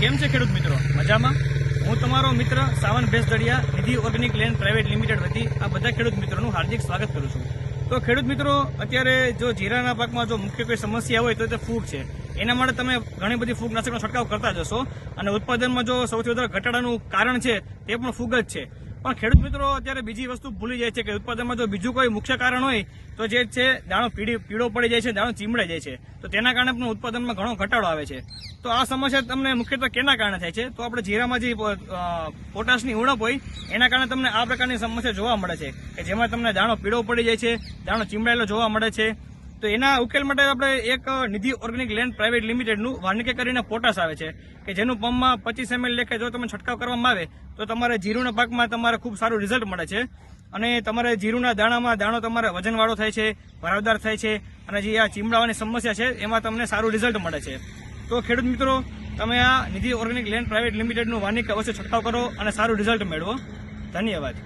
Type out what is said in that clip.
કેમ છે ખેડૂત મિત્રો? મજામાં? હું તમારો મિત્ર Savan Bhesadadiya, Nidhi organic land private limited વતી આ બધા ખેડૂત મિત્રોનું હાર્દિક સ્વાગત કરું છું. તો ખેડૂત મિત્રો, અત્યારે જો જીરાના પાકમાં જો મુખ્ય કોઈ સમસ્યા હોય તો તે ફૂગ છે. એના માટે તમે ઘણી બધી ફૂગનાશકનો છંટકાવ કરતા જશો અને ઉત્પાદનમાં જો સૌથી વધારે ઘટાડાનું કારણ છે તે પણ ફૂગ જ છે. પણ ખેડૂત મિત્રો, અત્યારે બીજી વસ્તુ ભૂલી જાય છે કે ઉત્પાદનમાં જો બીજું કોઈ મુખ્ય કારણ હોય, તો જે છે, દાણો પીડી પીળો પડી જાય છે, દાણો ચીમડાઈ જાય છે. તો તેના કારણે પણ ઉત્પાદનમાં ઘણો ઘટાડો આવે છે. તો આ સમસ્યા તમને મુખ્યત્વે કેના કારણે થાય છે? તો આપણે જીરામાં જે પોટાશની ઉણપ હોય, એના કારણે તમને આ પ્રકારની સમસ્યા જોવા મળે છે. કે જેમાં તમને દાણો પીળો પડી જાય છે, દાણો ચીમડાયેલો જોવા મળે છે. તો એના ઉકેલ માટે આપણે એક નિધિ ઓર્ગેનિક લેન્ડ પ્રાઇવેટ લિમિટેડનું વાનકે કરીને પોટાશ આવે છે કે જેનું પંપમાં પચીસ એમએલ લેખે જો તમે છંટકાવ કરવામાં આવે, તો તમારે જીરુના પાકમાં તમારે ખૂબ સારું રિઝલ્ટ મળે છે. અને તમારે જીરુના દાણામાં દાણો તમારે વજનવાળો થાય છે, ભરાવદાર થાય છે, અને જે આ ચીમડાવાની સમસ્યા છે, એમાં તમને સારું રિઝલ્ટ મળે છે. તો ખેડૂત મિત્રો, તમે આ નિધિ ઓર્ગેનિક લેન્ડ પ્રાઇવેટ લિમિટેડનું વાનિક અવશ્ય છંટકાવ કરો અને સારું રિઝલ્ટ મેળવો. ધન્યવાદ.